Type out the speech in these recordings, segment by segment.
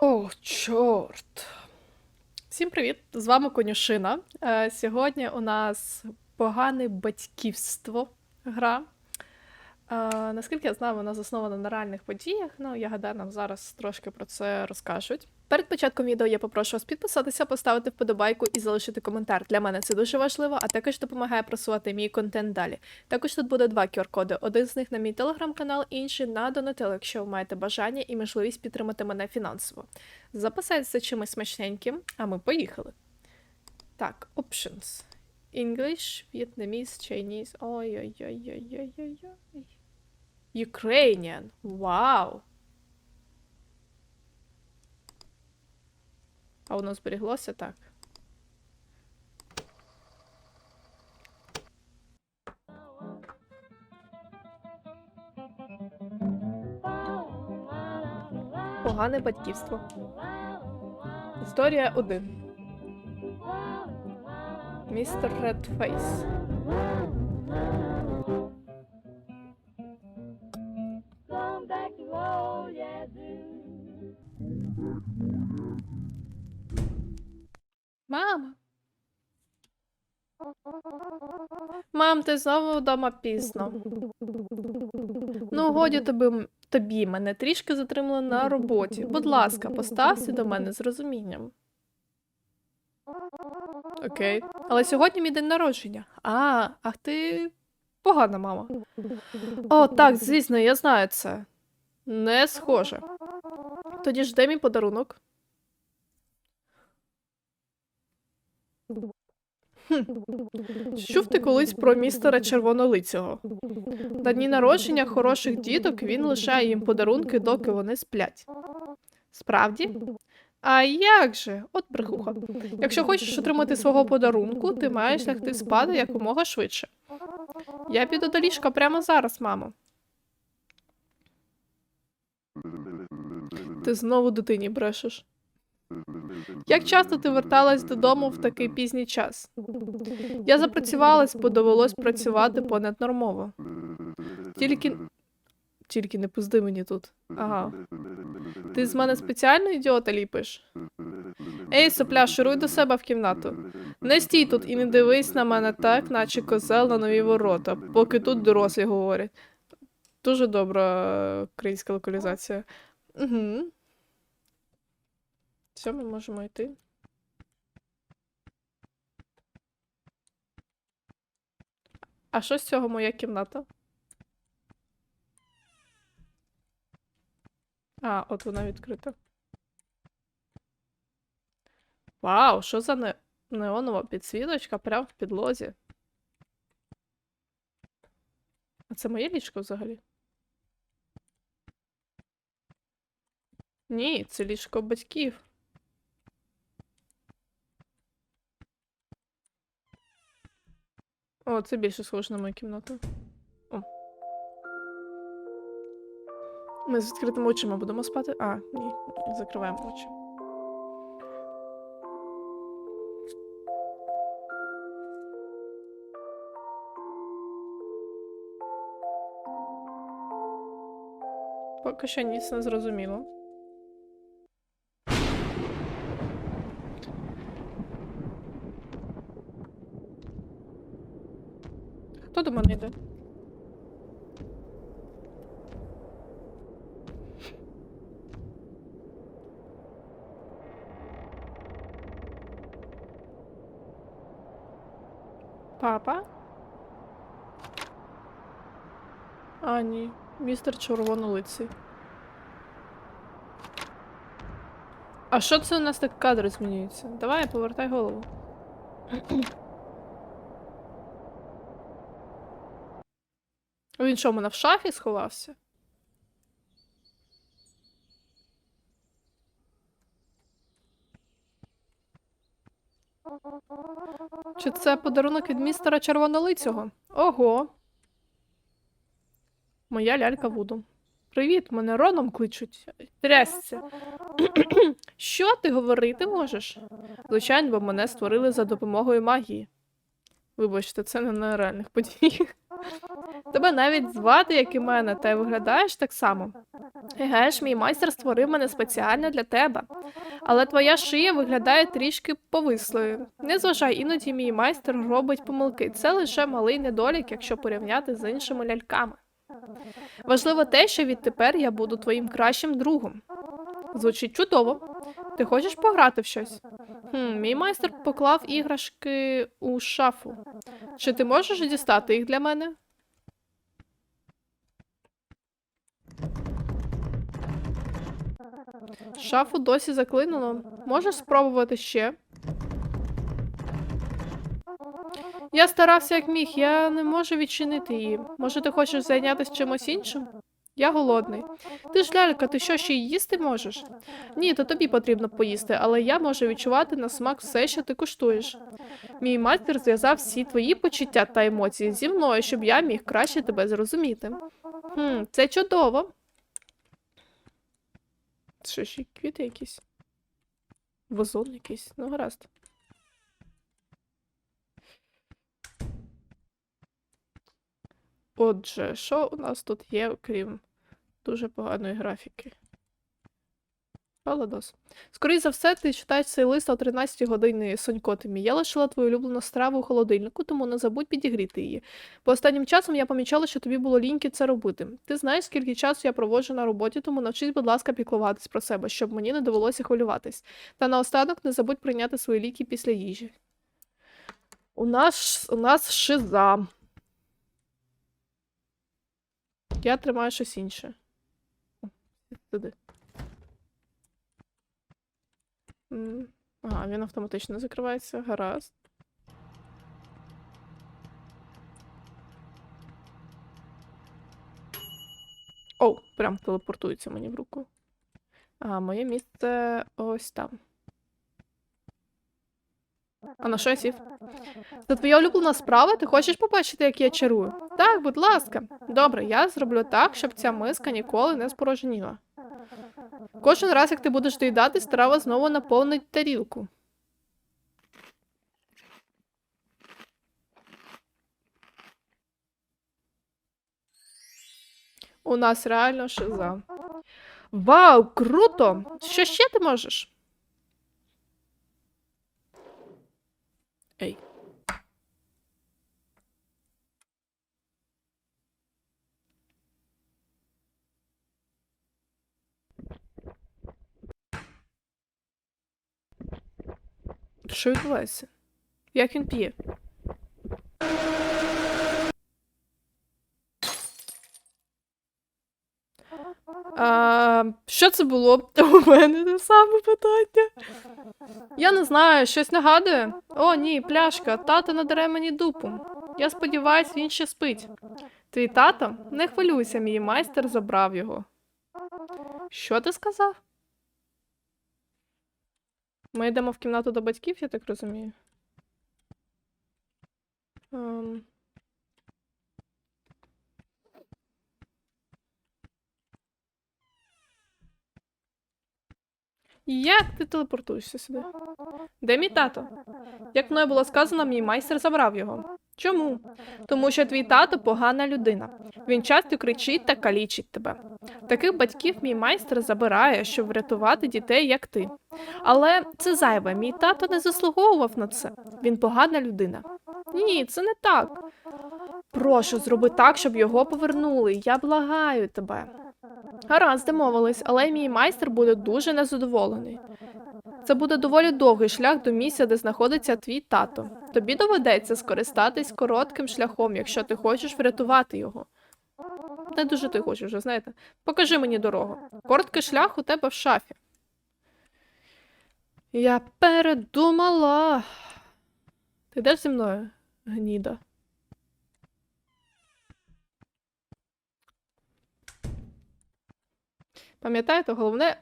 О, чорт. Всім привіт! З вами Конюшина. Е, Сьогодні у нас погане батьківство гра. Е, Наскільки я знаю, вона заснована на реальних подіях. Ну, я гадаю, нам зараз трошки про це розкажуть. Перед початком відео я попрошу вас підписатися, поставити вподобайку і залишити коментар. Для мене це дуже важливо, а також допомагає просувати мій контент далі. Також тут буде два QR-коди. Один з них на мій телеграм-канал, інший на Donatello, якщо ви маєте бажання і можливість підтримати мене фінансово. Записайтеся чимось смачненьким, а ми поїхали. Так, options. English, Vietnamese, Chinese. Ой-ой-ой-ой-ой-ой. Ukrainian. Вау. А воно зберіглося так. Погане батьківство. Історія 1. Містер Редфейс. Ти знову вдома пізно. Ну, годі тобі, тобі мене трішки затримали на роботі. Будь ласка, постався до мене з розумінням. Окей. Але сьогодні мій день народження. А, ах ти погана мама. О, так, звісно, я знаю це. Не схоже. Тоді ж де мій подарунок? Хм. Чув ти колись про містера Червонолицього? На дні народження хороших діток він лишає їм подарунки, доки вони сплять. Справді? А як же? От брехуха. Якщо хочеш отримати свого подарунку, ти маєш лягти спати якомога швидше. Я піду до ліжка прямо зараз, мамо. Ти знову дитині брешеш. Як часто ти верталась додому в такий пізній час? Я запрацювалась, бо довелось працювати понаднормово. Тільки. Тільки не пизди мені тут. Ага. Ти з мене спеціально ідіота ліпиш? Ей, сопля, шуруй до себе в кімнату. Не стій тут і не дивись на мене так, наче козел на нові ворота, поки тут дорослі говорять. Дуже добра е, українська локалізація. Угу. Все, ми можемо йти. А що з цього моя кімната? А, от вона відкрита. Вау, що за не... неонова підсвіточка прямо в підлозі. А це моє ліжко взагалі? Ні, це ліжко батьків. О, це більше схоже на мою кімнату. О. Ми з відкритими очима будемо спати. А, ні, закриваємо очі. Поки що ніц не зрозуміло. Йде? Папа? А, ні. Містер Червонолиций. А що це у нас так кадри змінюються? Давай, повертай голову. Він що, в мене в шафі сховався? Чи це подарунок від містера Червонолицього? Ого. Моя лялька Вуду. Привіт, мене Роном кличуть. Трясся. Що ти говорити можеш? Звичайно, бо мене створили за допомогою магії. Вибачте, це не на реальних подіях. Тебе навіть звати, як і мене, та й виглядаєш так само. Еге ж, мій майстер створив мене спеціально для тебе. Але твоя шия виглядає трішки повислою. Не зважай, іноді мій майстер робить помилки. Це лише малий недолік, якщо порівняти з іншими ляльками. Важливо те, що відтепер я буду твоїм кращим другом. Звучить чудово. Ти хочеш пограти в щось? Хм, мій майстер поклав іграшки у шафу. Чи ти можеш дістати їх для мене? Шафу досі заклинено. Можеш спробувати ще? Я старався як міг, я не можу відчинити її. Може, ти хочеш зайнятися чимось іншим? Я голодний. Ти ж лялька, ти що ще й їсти можеш? Ні, то тобі потрібно поїсти, але я можу відчувати на смак все, що ти куштуєш. Мій майстер зв'язав всі твої почуття та емоції зі мною, щоб я міг краще тебе зрозуміти. Хм, це чудово. Що ще квіти якісь? Вазон якийсь. Ну, гаразд. Отже, що у нас тут є, окрім дуже поганої графіки? Паладос. Скоріше за все, ти читаєш цей лист о 13-й годині Сонько ти мій. Я лишила твою улюблену страву у холодильнику, тому не забудь підігріти її. Бо останнім часом я помічала, що тобі було ліньки це робити. Ти знаєш, скільки часу я проводжу на роботі, тому навчись, будь ласка, піклуватись про себе, щоб мені не довелося хвилюватись. Та наостанок не забудь прийняти свої ліки після їжі. У нас, у нас шиза. Я тримаю щось інше. Туди. Ага, він автоматично закривається. Гаразд. О, прям телепортується мені в руку. А, моє місце ось там. А на що я сів? Це твоя улюблена справа? Ти хочеш побачити, як я чарую? Так, будь ласка. Добре, я зроблю так, щоб ця миска ніколи не спорожніла. Кожен раз, як ти будеш доїдати, страва знову наповнить тарілку. У нас реально шиза. Вау, круто! Що ще ти можеш? Ей. Що відбувається? Як він п'є? А, що це було? У мене те саме питання. Я не знаю, щось нагадує. О, ні, пляшка, тато надаре мені дупу. Я сподіваюсь, він ще спить. Твій тато? Не хвилюйся, мій майстер забрав його. Що ти сказав? Ми йдемо в кімнату до батьків, я так розумію. Um. Як ти телепортуєшся сюди? Де мій тато? Як мною було сказано, мій майстер забрав його. Чому? Тому що твій тато погана людина. Він часто кричить та калічить тебе. Таких батьків мій майстер забирає, щоб врятувати дітей, як ти. Але це зайве, мій тато не заслуговував на це. Він погана людина. Ні, це не так. Прошу, зроби так, щоб його повернули. Я благаю тебе. Гаразд, домовились, але мій майстер буде дуже незадоволений. Це буде доволі довгий шлях до місця, де знаходиться твій тато. Тобі доведеться скористатись коротким шляхом, якщо ти хочеш врятувати його. Не дуже ти хочеш, вже знаєте. Покажи мені дорогу. Короткий шлях у тебе в шафі. Я передумала. Ти йдеш зі мною, гніда? Пам'ятаєте, головне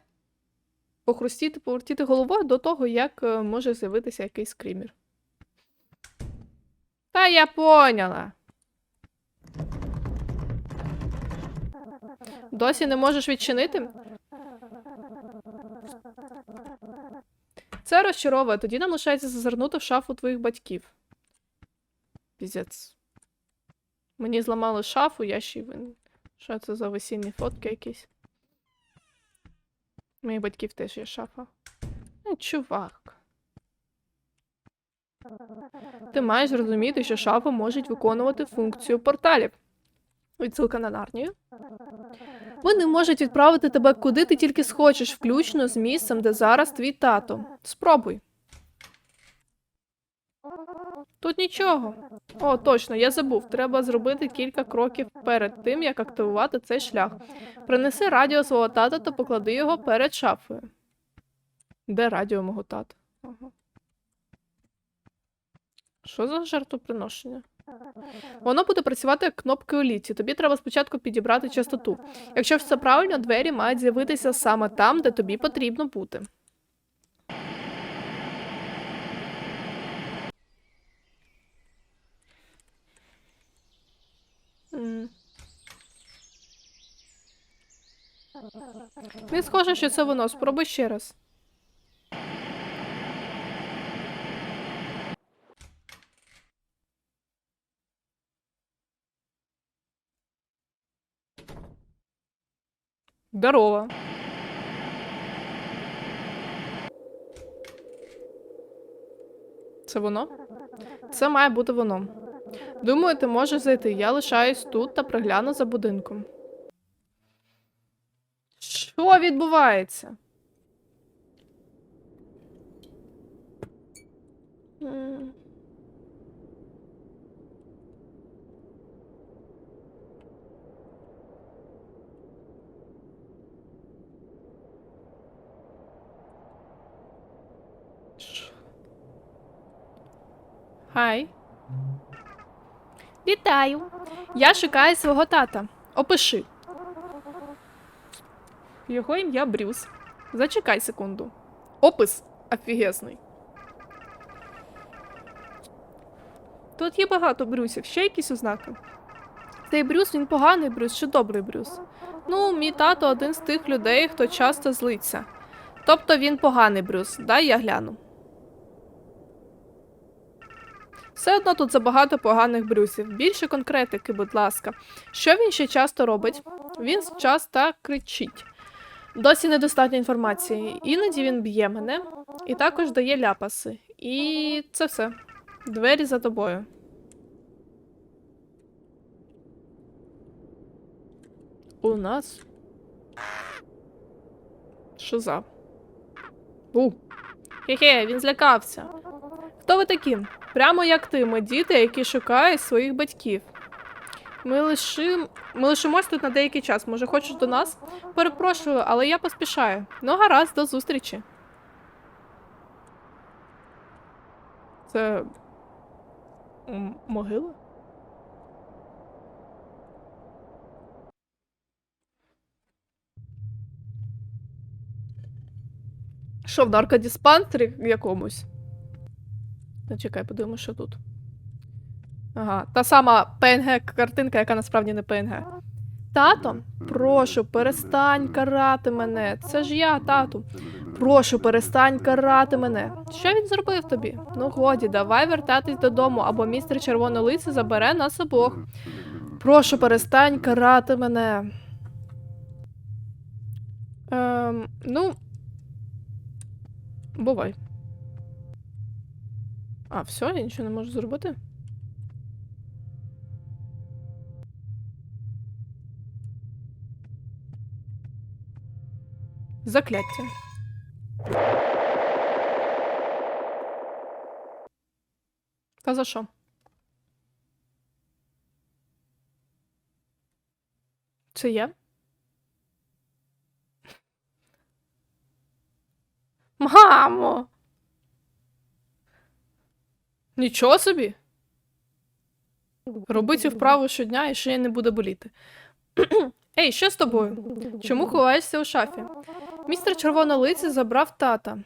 похрустіти, повертіти головою до того, як е, може з'явитися якийсь скрімер. Та я поняла. Досі не можеш відчинити? Це розчаровує. Тоді нам лишається зазирнути в шафу твоїх батьків. Піздець. Мені зламали шафу, я ще й винен. Що це за весільні фотки якісь? Моїх батьків теж є шафа. Ну, чувак. Ти маєш зрозуміти, що шафи можуть виконувати функцію порталів. Відсилка на Нарнію. Вони можуть відправити тебе куди ти тільки схочеш, включно з місцем, де зараз твій тато. Спробуй. Тут нічого. О, точно, я забув. Треба зробити кілька кроків перед тим, як активувати цей шлях. Принеси радіо свого тата та поклади його перед шафою. Де радіо мого тата? Що за жертвоприношення? Воно буде працювати як кнопки у літі. Тобі треба спочатку підібрати частоту. Якщо все правильно, двері мають з'явитися саме там, де тобі потрібно бути. Не схоже, що це воно. Спробуй ще раз. Здорово. Це воно? Це має бути воно. Думаю, ти можеш зайти. Я лишаюсь тут та пригляну за будинком. Що відбувається? Хай. Вітаю. Я шукаю свого тата. Опиши. Його ім'я Брюс. Зачекай секунду. Опис офігезний. Тут є багато Брюсів, ще якісь ознаки. Цей Брюс він поганий Брюс чи добрий Брюс? Ну, мій тато один з тих людей, хто часто злиться. Тобто він поганий Брюс. Дай я гляну. Все одно тут забагато поганих брюсів. Більше конкретики, будь ласка. Що він ще часто робить? Він часто кричить. Досі недостатньо інформації. Іноді він б'є мене і також дає ляпаси. І це все. Двері за тобою. У нас. Що за? У. Хе-хе, він злякався. Хто ви такі? Прямо як ти, ми діти, які шукають своїх батьків. Ми, лишим... ми лишимось тут на деякий час. Може, хочеш до нас? Перепрошую, але я поспішаю. Ну, гаразд, до зустрічі. Це. могила? Що, в наркодиспансері якомусь? Та чекай, подивимось, що тут. Ага, та сама ПНГ картинка, яка насправді не ПНГ. Тато, прошу, перестань карати мене. Це ж я, тату. Прошу, перестань карати мене. Що він зробив тобі? Ну годі, давай вертатись додому, або містер Червонолиця забере нас обох. Прошу, перестань карати мене. Ем, ну. Бувай. А, все, я нічого не можу зробити. Закляття. Та за що? Це є? Мамо! Нічого собі. Роби цю вправу щодня і шия не буде боліти. Ей, що з тобою? Чому ховаєшся у шафі? Містер Червонолиций забрав тата.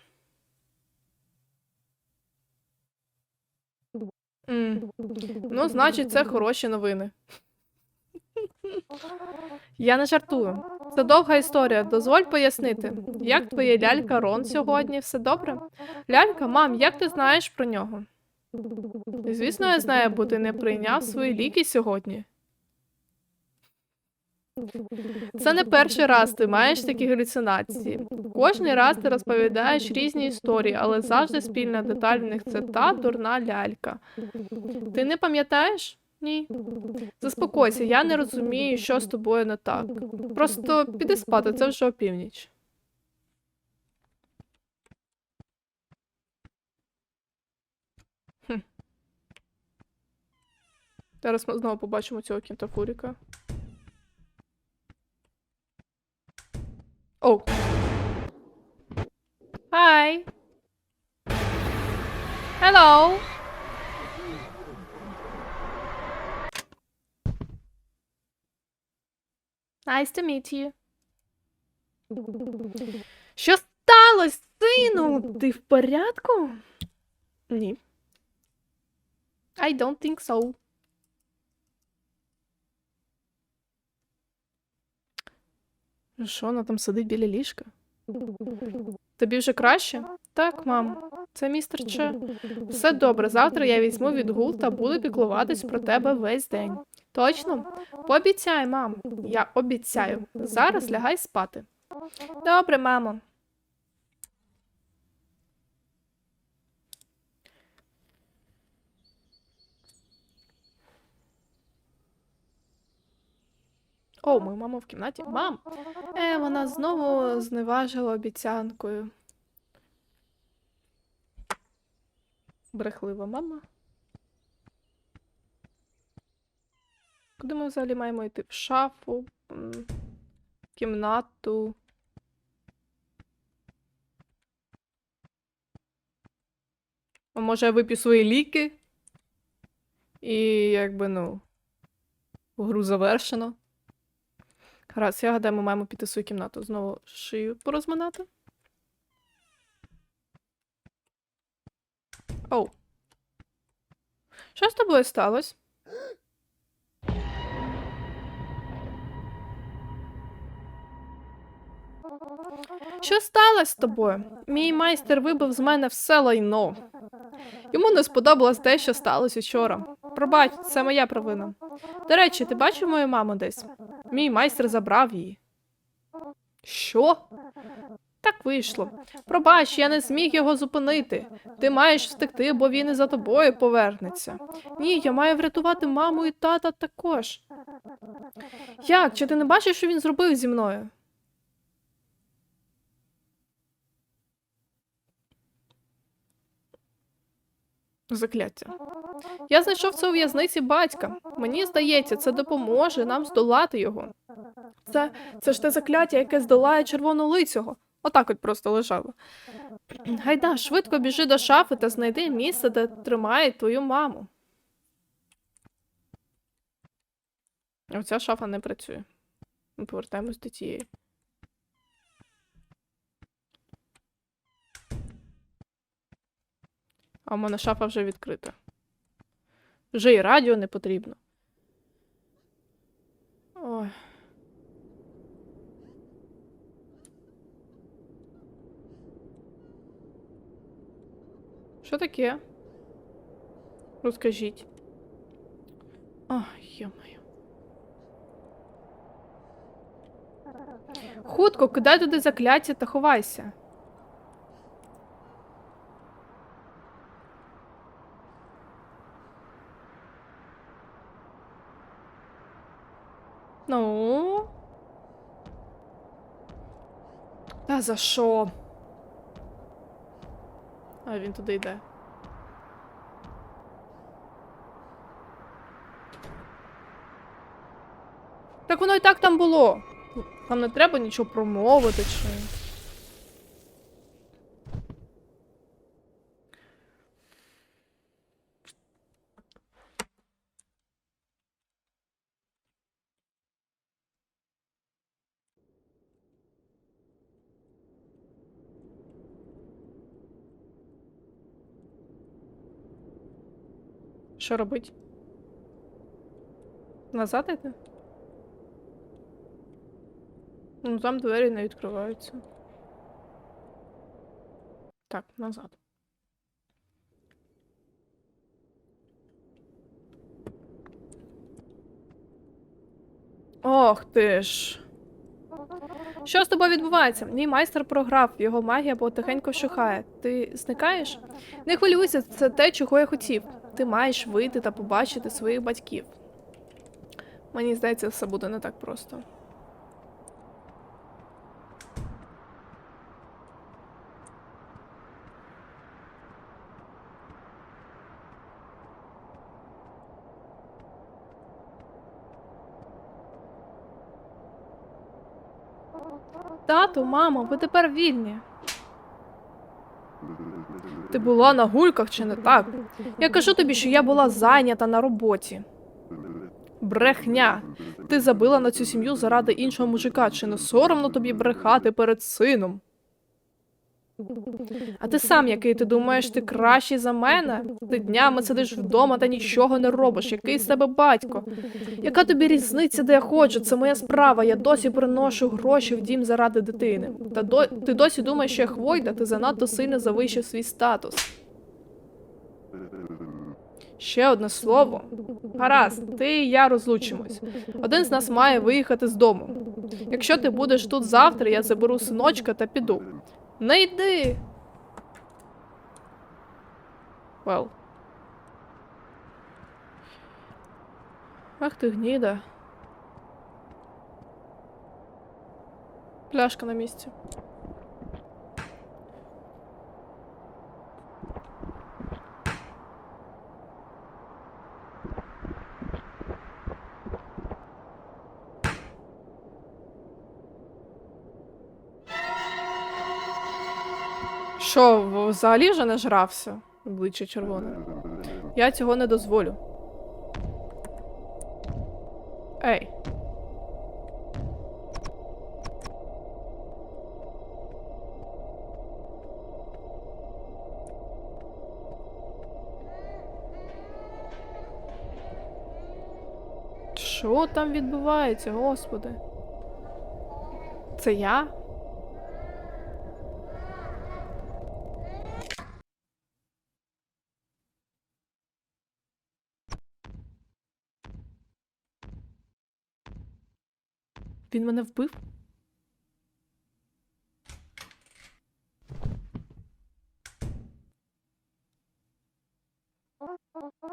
М, Ну, значить, це хороші новини. Я не жартую. Це довга історія. Дозволь пояснити. Як твоя лялька Рон сьогодні? Все добре? Лялька, мам, як ти знаєш про нього? Звісно, я знаю, бо ти не прийняв свої ліки сьогодні. Це не перший раз ти маєш такі галюцинації. Кожний раз ти розповідаєш різні історії, але завжди спільна деталь в них це та дурна лялька. Ти не пам'ятаєш? Ні. Заспокойся, я не розумію, що з тобою не так. Просто піди спати, це вже опівніч. Хм. Зараз ми знову побачимо цього кінтафуріка. О. Hi. Hello. Nice to meet you. Що сталося, сину? Ти в порядку? Ні. I don't think so. Що, вона там сидить біля ліжка? Тобі вже краще? Так, мам. Це містер Че. Все добре, завтра я візьму відгул та буду піклуватись про тебе весь день. Точно? Пообіцяй, мам. Я обіцяю. Зараз лягай спати. Добре, мамо. О, моя мама в кімнаті. Мам! Е, вона знову зневажила обіцянкою. Брехлива мама. Куди ми взагалі маємо йти? В шафу, в кімнату. А може я вип'ю свої ліки? І якби, ну, гру завершено. Гаразд, я гадаю, ми маємо піти в свою кімнату. Знову шию порозминати. Оу. Що з тобою сталося? Що сталося з тобою? Мій майстер вибив з мене все лайно. Йому не сподобалось те, що сталося вчора. Пробач, це моя провина. До речі, ти бачив мою маму десь? Мій майстер забрав її. Що? Так вийшло. Пробач, я не зміг його зупинити. Ти маєш втекти, бо він і за тобою повернеться. Ні, я маю врятувати маму і тата також. Як? Чи ти не бачиш, що він зробив зі мною? Закляття. Я знайшов це у в'язниці батька. Мені здається, це допоможе нам здолати його. Це, це ж те закляття, яке здолає червону лицього. Отак от просто лежало. Гайда, швидко біжи до шафи та знайди місце, де тримають твою маму. Оця шафа не працює. Ми повертаємось до тієї. А в мене шафа вже відкрита. Вже і радіо не потрібно. Ой. Що таке? Розкажіть. Ой, йо-моє. Хутко, кидай туди закляття та ховайся. Ну. За що? А він туди йде. Так воно і так там було. Нам не треба нічого промовити чи. Що робить? Назад йти? Ну, там двері не відкриваються. Так, назад. Ох ти ж. Що з тобою відбувається? Мій майстер програв, його магія потихеньку вщухає. Ти зникаєш? Не хвилюйся, це те, чого я хотів. Ти маєш вийти та побачити своїх батьків. Мені здається, все буде не так просто. Тату, мамо, ви тепер вільні. Ти була на гульках чи не так? Я кажу тобі, що я була зайнята на роботі. Брехня. Ти забила на цю сім'ю заради іншого мужика. Чи не соромно тобі брехати перед сином? А ти сам який ти думаєш, ти кращий за мене? Ти днями сидиш вдома та нічого не робиш. Який з тебе батько? Яка тобі різниця, де я ходжу? Це моя справа. Я досі приношу гроші в дім заради дитини. Та до... ти досі думаєш, що я хвойда, ти занадто сильно завищив свій статус. Ще одне слово. Гаразд, ти і я розлучимось. Один з нас має виїхати з дому. Якщо ти будеш тут завтра, я заберу синочка та піду. Не йди. Вел. Ах ти гніда. Пляшка на місці. Що, взагалі вже не жрався? Обличчя червоне. Я цього не дозволю. Ей. Що там відбувається, господи? Це я? Він мене вбив?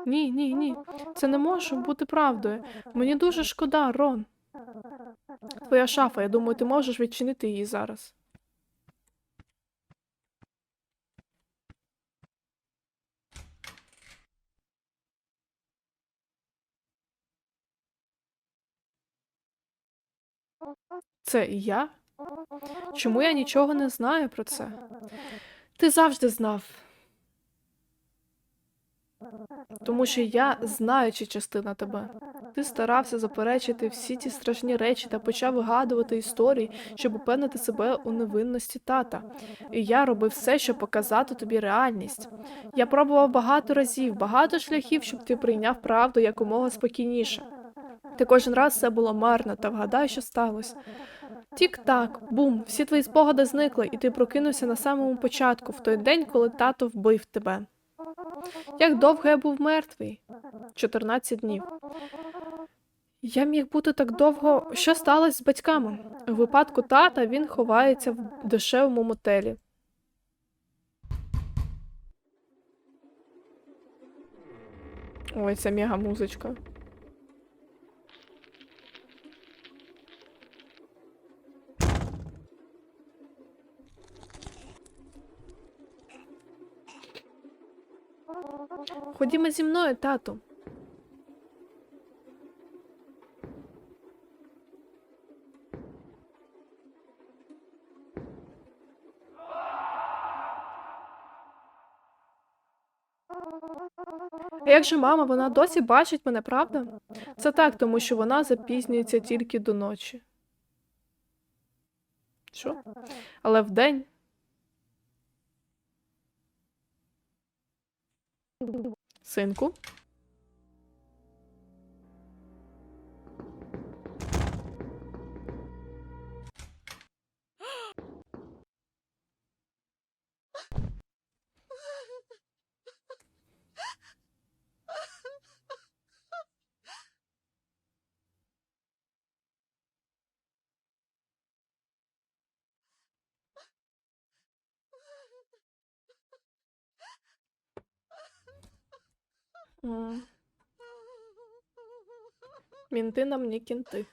Ні, ні, ні. Це не може бути правдою. Мені дуже шкода, Рон. Твоя шафа, я думаю, ти можеш відчинити її зараз. Це я? Чому я нічого не знаю про це? Ти завжди знав. Тому що я знаюча частина тебе. Ти старався заперечити всі ці страшні речі та почав вигадувати історії, щоб упевнити себе у невинності тата. І я робив все, щоб показати тобі реальність. Я пробував багато разів, багато шляхів, щоб ти прийняв правду якомога спокійніше. Ти кожен раз все було марно, та вгадай, що сталося. Тік-так, бум, всі твої спогади зникли, і ти прокинувся на самому початку, в той день, коли тато вбив тебе. Як довго я був мертвий? 14 днів. Я міг бути так довго. Що сталося з батьками? У випадку тата він ховається в дешевому мотелі. Ой, це мега музичка. Ходімо зі мною, тату. Як же мама, вона досі бачить мене, правда? Це так, тому що вона запізнюється тільки до ночі. Що? Але вдень. Синку. М. Мінти нам не кінти.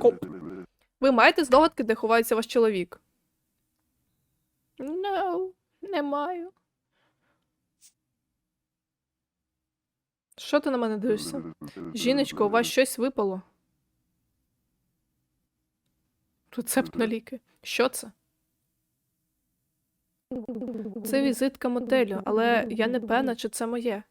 Коп. Ви маєте здогадки, де ховається ваш чоловік? No, не маю. Що ти на мене дивишся? Жіночко, у вас щось випало. Рецепт на ліки. Що це? Це візитка мотелю, але я не певна, чи це моє.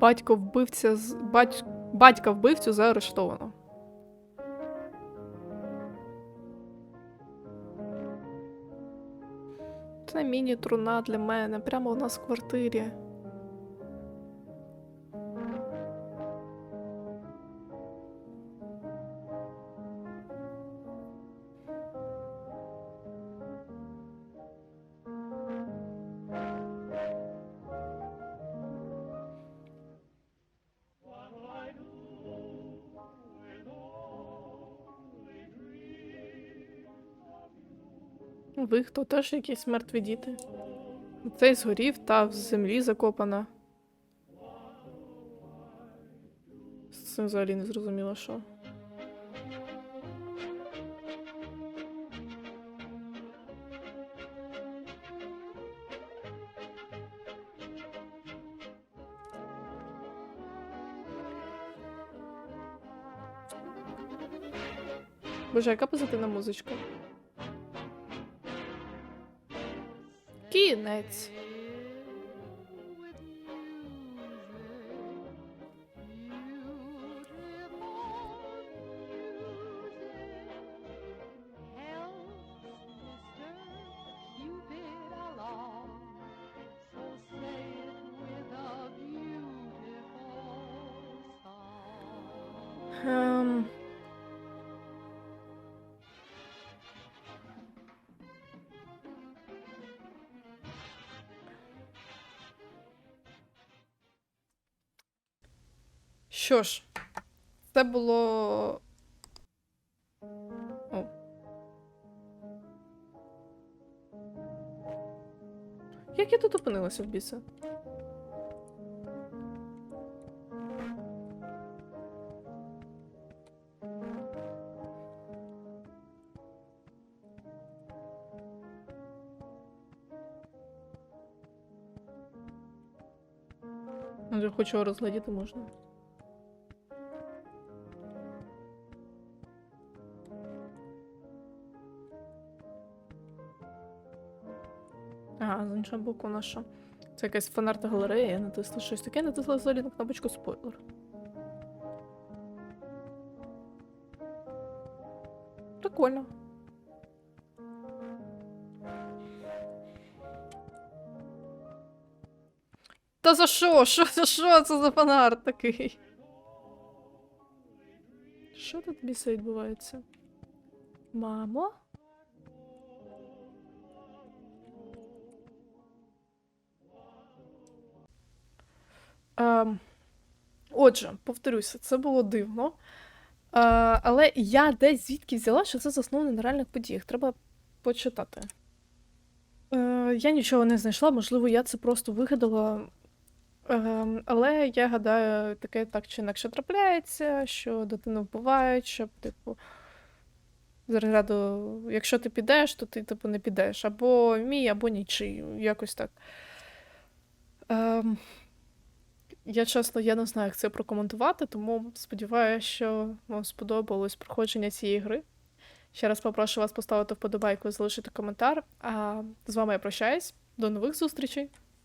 Батько вбивця з бать... батька вбивцю заарештовано. Це міні-труна для мене, прямо у нас в квартирі. Ви хто теж якісь мертві діти? Цей згорів та в землі закопана. З цим взагалі не зрозуміло, що. Боже, яка позитивна музичка. Кінець. Ем... Що ж, це було. О. Як я тут опинилася в біса? Хочу розглядіти можна. Іншого боку, на що? Це якась фанарта галерея, я натисла щось таке, натисла взагалі на кнопочку спойлер. Прикольно. Та за що? Що за що це за фанарт такий? Що тут біса відбувається? Мамо? Отже, повторюся, це було дивно. Е, але я десь звідки взяла, що це засновано на реальних подіях. Треба почитати. Е, я нічого не знайшла, можливо, я це просто вигадала. Ем, але я гадаю, таке так чи інакше трапляється, що дитину вбивають, щоб, типу, з розряду, якщо ти підеш, то ти, типу, не підеш. Або мій, або нічий. Якось так. Я чесно, я не знаю, як це прокоментувати, тому сподіваюся, що вам сподобалось проходження цієї гри. Ще раз попрошу вас поставити вподобайку і залишити коментар. А з вами я прощаюсь. До нових зустрічей!